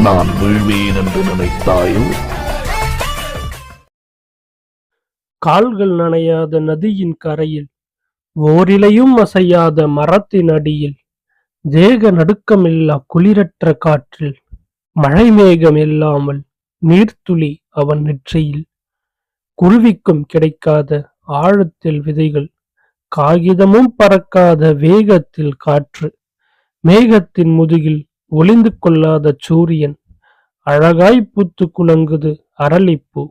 நான் வீழ்வேன் என்று நினைத்தாயோ கால்கள் நனையாத நதியின் கரையில் ஓரிலையும் அசையாத மரத்தின் அடியில் தேக நடுக்கமில்லா குளிரற்ற காற்றில் மழை மேகம் இல்லாமல் நீர்த்துளி அவன் நெற்றியில் குருவிக்கும் கிடைக்காத ஆழத்தில் விதைகள் காகிதமும் பறக்காத வேகத்தில் காற்று மேகத்தின் முதுகில் ஒளிந்து கொள்ளாத சூரியன் அழகாய் பூத்து குலங்குது அரளிப்பூ.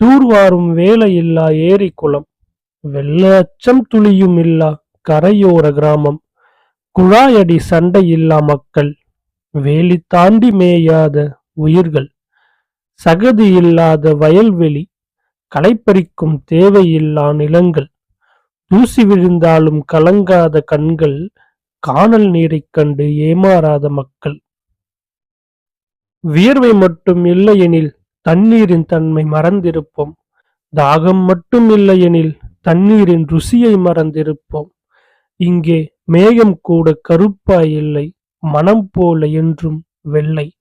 தூர்வாரும் வேலையில்லா ஏரி குளம் வெள்ள அச்சம் துளியும் இல்லா கரையோர கிராமம். குழாயடி சண்டையில்லா மக்கள் வேலி தாண்டி மேயாத உயிர்கள். சகதி இல்லாத வயல்வெளி களைப்பறிக்கும் தேவையில்லா நிலங்கள். தூசி விழுந்தாலும் கலங்காத கண்கள் காணல் நீரைக் கண்டு ஏமாறாத மக்கள். வியர்வை மட்டும் இல்லையெனில் தண்ணீரின் தன்மை மறந்திருப்போம். தாகம் மட்டும் இல்லையெனில் தண்ணீரின் ருசியை மறந்திருப்போம். இங்கே மேகம் கூட கருப்பாய் இல்லை மனம் போல என்றும் வெள்ளை.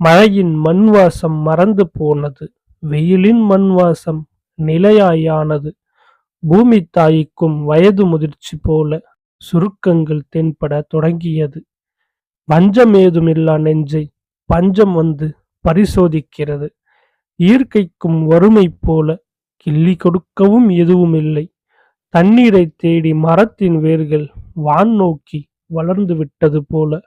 மழையின் மண் வாசம் மறந்து போனது வெயிலின் மண் வாசம் நிலையாயானது. பூமி தாய்க்கும் வயது முதிர்ச்சி போல சுருக்கங்கள் தென்பட தொடங்கியது. வஞ்சமேதுமில்லா நெஞ்சை பஞ்சம் வந்து பரிசோதிக்கிறது. இயற்கைக்கும் வறுமை போல கிள்ளி கொடுக்கவும் எதுவும் இல்லை தண்ணீரை தேடி மரத்தின் வேர்கள் வான் நோக்கி வளர்ந்து விட்டது போல